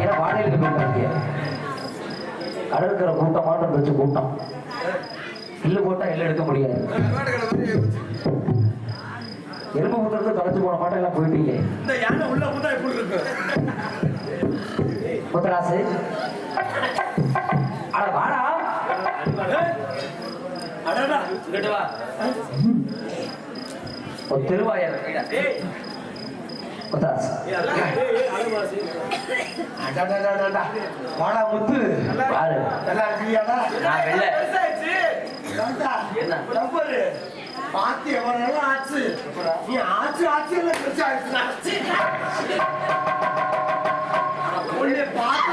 ஏன்னா வாடகைக்கு போயிருக்காங்க கடற்கரை கூட்டமான இருந்துச்சு கூட்டம். இல்லு போட்டா எல்லாம் எடுக்க முடியாது. எறும்பு முத்திரத்து கலைச்சு போன மாட்டேன் எல்லாம் போயிட்டீங்க இந்த யானை உள்ள புதா எப்படி இருக்கு முத்தராசு. அட வாடா. அடடா. இங்கிட்டு வா ஒரு திருவாயர். வாடா முத்து. பாரு. நல்லா இருக்கியாடா நான் வெள்ள. பாத்து எவ்வளவு ஆச்சு. நீ ஆச்சு ஆச்சு எல்லாம் பெருசா ஆச்சுடா. உன்னை பார்த்து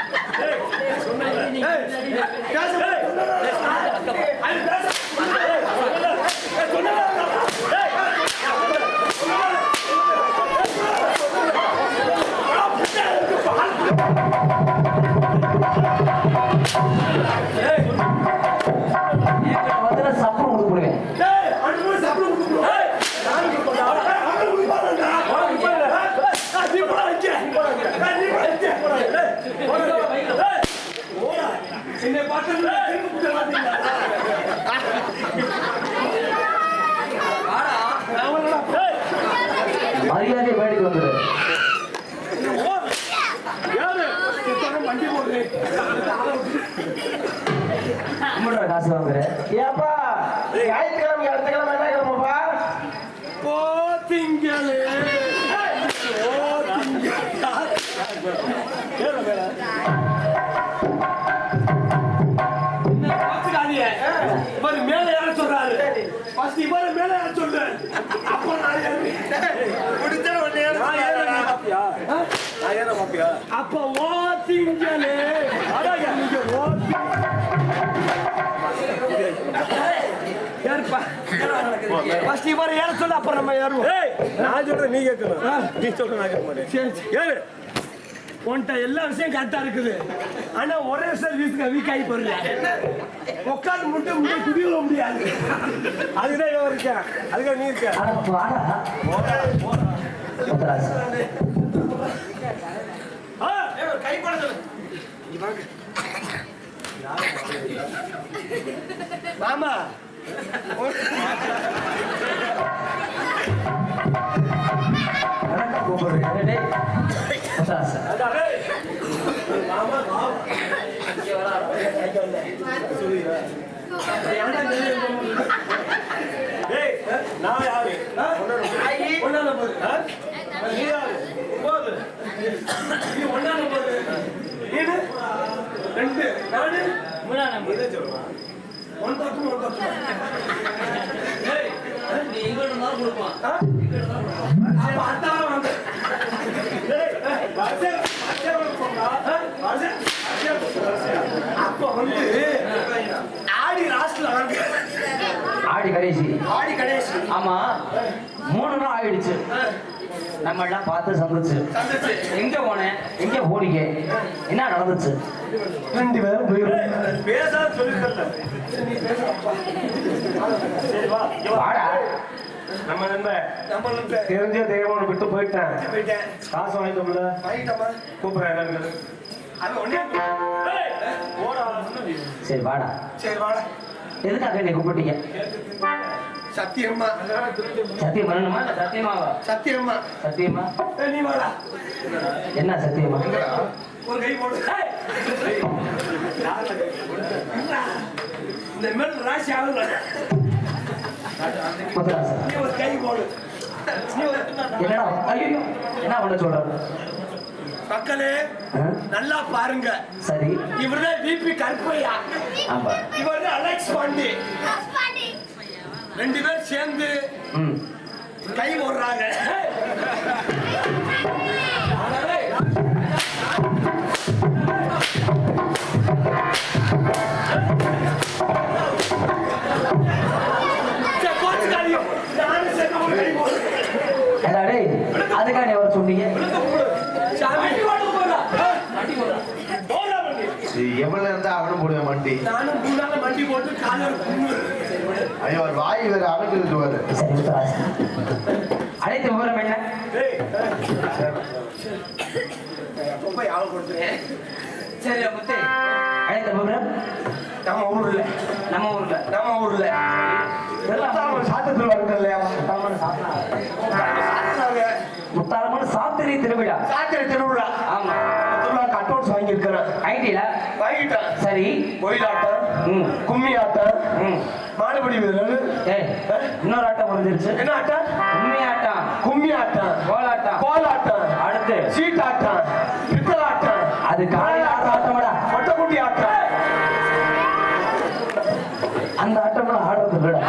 மரியாதை வேடிக்கை வந்துடு. காசு வாங்குறேன் ஏப்பா அப்ப ஓத்திங்களே அடாங்க, நீங்க ஓத்தி. ஏறுப்பா ஃபர்ஸ்ட் இவரை ஏற சொல்லு அப்புறம் நம்ம ஏறுவோம் நான் சொல்றேன் நீ கேட்கணும். நீ சொல்ற நான் கேட்க மாட்டேன். சரி. ஏறு. உன்கிட்ட எல்லா விஷயம் கரெக்டா இருக்குது. ஆனா ஒரே சர்வீஸ்க்கு வீக் ஆகி போறீங்க உட்காந்து மட்டும் முட்டை குடிக்க முடியாது. அதுதான் இவன் இருக்கேன் அதுக்காக நீ இருக்க? மாமா. கூப்பிடுறேன் அதான். ஏய், நான் யாரு போது ஆ? நீ யாரு போது நீ ஒன்னால போது நீனு ரெண்டு நானு இதை சொல்றேன் ஒன் தப்பு ஒன் தப்பு ஆ? அப்ப அதான் வாங்க ஏய், வரிசையா, வரிசையா வந்து போடா. ஆ? வரிசையா, வரிசையா போடு, வரிசையா. அப்ப வந்து ஆடி லாஸ்ட்ல வாங்க ஆடி கடைசி. ஆடி கணேஷ் ஆமா மூணு நாள் ஆயிடுச்சு. நம்ம எல்லாம் பார்த்து சந்திச்சு. எங்க போனேன் எங்க போனீங்க? என்ன நடந்துச்சு? ரெண்டு பேரும் நம்ம நண்பன் தெரிஞ்ச தெய்வம் விட்டு போயிட்டேன். போயிட்டேன்? காசு வாங்கிட்டோம்ல. வாங்கிட்டோமா கூப்பிடுறேன் என்னன்னு அது ஒண்ணே ஏய், போடா சரி வாடா. சரி வாடா. எதுக்காக என்னை கூப்பிட்டீங்க சத்தியம்மா. சத்தியம் பண்ணணுமா இல்ல சத்தியமாவா? சத்தியம்மா. சத்தியமா? நீ வாடா. என்ன சத்தியமா? ஒரு கை போடு. இந்த மேல் ராசி ஆகல நீ ஒரு கை போடு. என்னடா? ஐயோ. என்ன பண்ண சொல்ற? மக்களே? நல்லா பாருங்க. சரி. இவர்தான் விபி கருப்பையா. ஆமா. இவர் அலெக்ஸ் பாண்டி. ரெண்டு பேர் சேர்ந்து கை போடுறாங்க. எவ்வளவு இருந்தா அவனும் போடுவேன் மண்டி. ஐயோ அவர் வாய் வேற சரி முத்தராஜ் அனைத்து விவரம் என்ன சரி முத்து. அனைத்து விவரம் நம்ம ஊர்ல. நம்ம ஊர்ல. நம்ம ஊர்ல. சாத்தத்தில் வருது இல்லையா? முத்தாரம்மன் சாத்திரை திருவிழா. சாத்திரை திருவிழா. ஆமா. சரி. ம். கும்மி ஆட்டம் மாடுபடி இன்னொரு ஆட்டம் முடிஞ்சிருச்சு. என்ன ஆட்டம்? உண்மை ஆட்டம் கும்மி ஆட்டம் கோலாட்டம். கோலாட்டம். அடுத்து. சீட்டாட்டம். பித்தலாட்டம். அது காலையில ஆடுற ஆட்டமாடா. மொட்டைக்குட்டி ஆட்டம். அந்த ஆட்டம்லாம் ஆடுறது இல்லடா.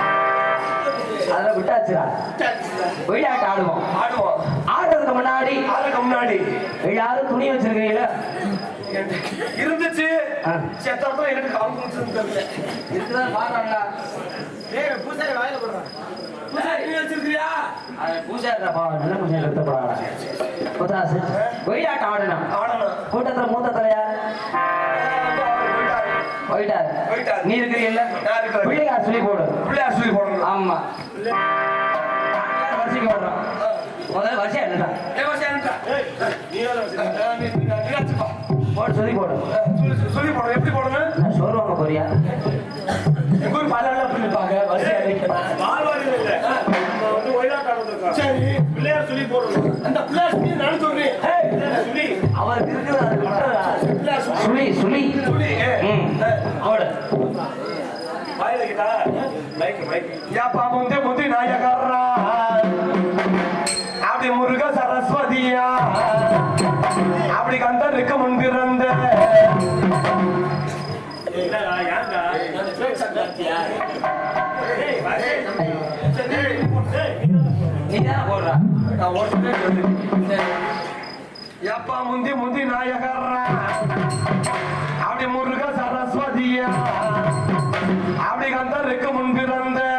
அதெல்லாம் விட்டாச்சுடா. விளையாட்டு ஆடுவோம். ஆடுவோம். ஆடுறதுக்கு முன்னாடி. அதுக்கு முன்னாடி. எல்லாரும் துணி வச்சிருக்கீங்களா? இருந்துச்சு. செத்தான் எனக்கு காம்பு தெரியல இருக்குதான் பாடுறாங்களா ஏய் பூசாரி வாயில போடுறான் பூசாரி நீ வச்சிருக்கியா அது பூஜாரிப்பா நல்ல பூஜை எடுத்தப்படாடா முத்தராசு விளையாட்டு ஆடணும் ஆடணும் கூட்டத்துல மூத்த தலையார் போயிட்டாரு. போயிட்டாரு. நீ இருக்கிறீல்ல. பிள்ளையார் சொல்லி போடு. பிள்ளையார் சொல்லி போடணும். ஆமா. வரிசைக்கு போடுறோம். முதல்ல வரிசையா என்னடா? ஏய் நீ போடு சொல்லி போடு. சொல்லி போடணும் எப்படி போடணும் நான் ஷோரூம் போறியா? எங்க ஊர் பாலால பிடிப்பாங்க வரிசையா நிக்கணும் பால்வாடியில் இல்லை. நம்ம வந்து ஒயிலாட்டம் வந்திருக்கோம் சரி. பிள்ளையார் சொல்லி போடணும் அந்த பிள்ளையார் சொல்லி நான் சொல்றேன். சொல்லி. அவருக்கு இருக்குது அது விட்டுறதா? பிள்ளையார் சொல்லி. போடு. வாயில கிட்டா மைக் மைக் யாப்பா முந்தி முந்தி நான் ஒருத்தனே சொல்லு. யாப்பா முந்தி முந்தி நாயகர் அப்படி முருக சரஸ்வதியா. அப்படி கந்தருக்கு முன்பிறந்த. கணபதியே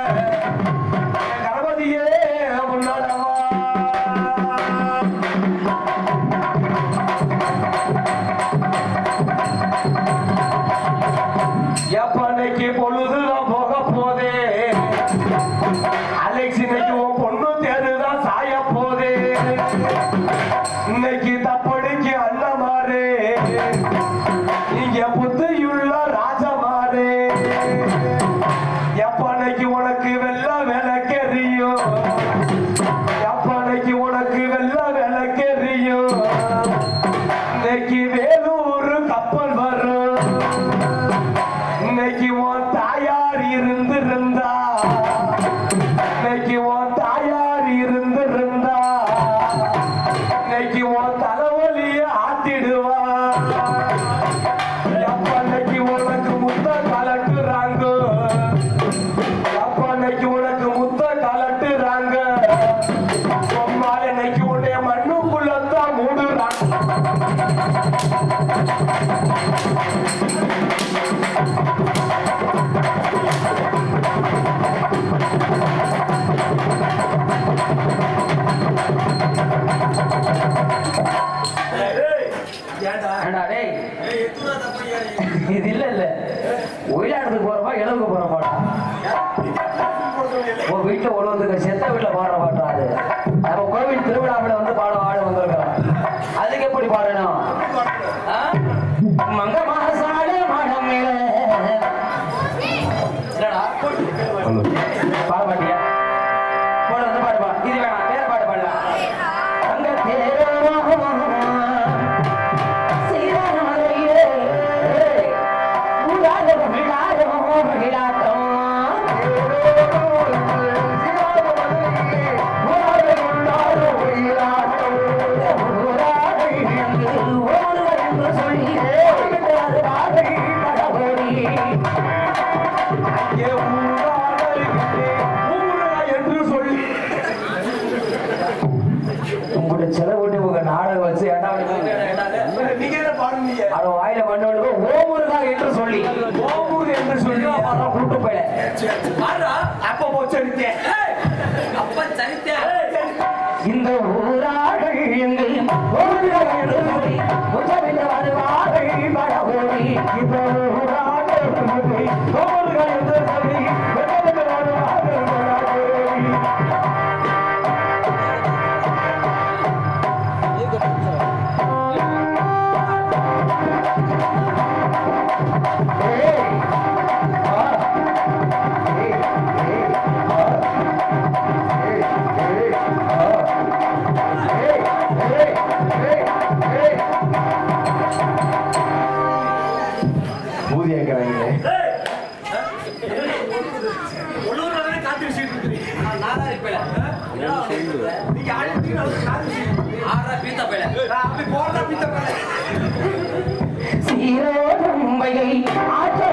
ಕೈ ಕೀವು ಅಂತ ಅಲ್ಲ இது இல்ல இல்ல. ஒயிலாட்டத்துக்கு போறப்பா இளவுக்கு போறப்பாடா உன் வீட்டுல ஒரு வந்து செத்த வீட்டுல பாடுற பாட்டா அது. நம்ம கோவில் திருவிழாவில வந்து பாட ஆட வந்திருக்கிறோம் அதுக்கு எப்படி பாடணும்? ஆ? அப்புறம் கூட்டு போயிட ஆறா அப்ப போச்சடித்தேன் அப்ப சீரோ மும்பையை ஆற்ற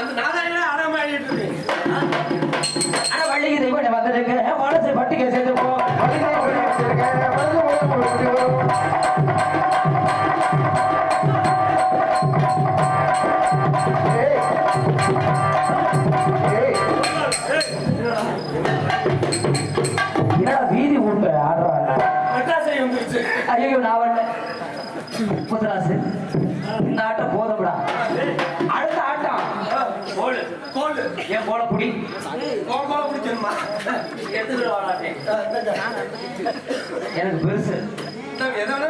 வீதி ஊட்ட ஆடுறாங்க. ஐயோ நான் வரல. முப்பத்தராசு இந்த ஆட்டம் போதப்படா அடுத்த ஆட்டம். ஏன் போல புடி? எனக்கு பெருசு. எதாவது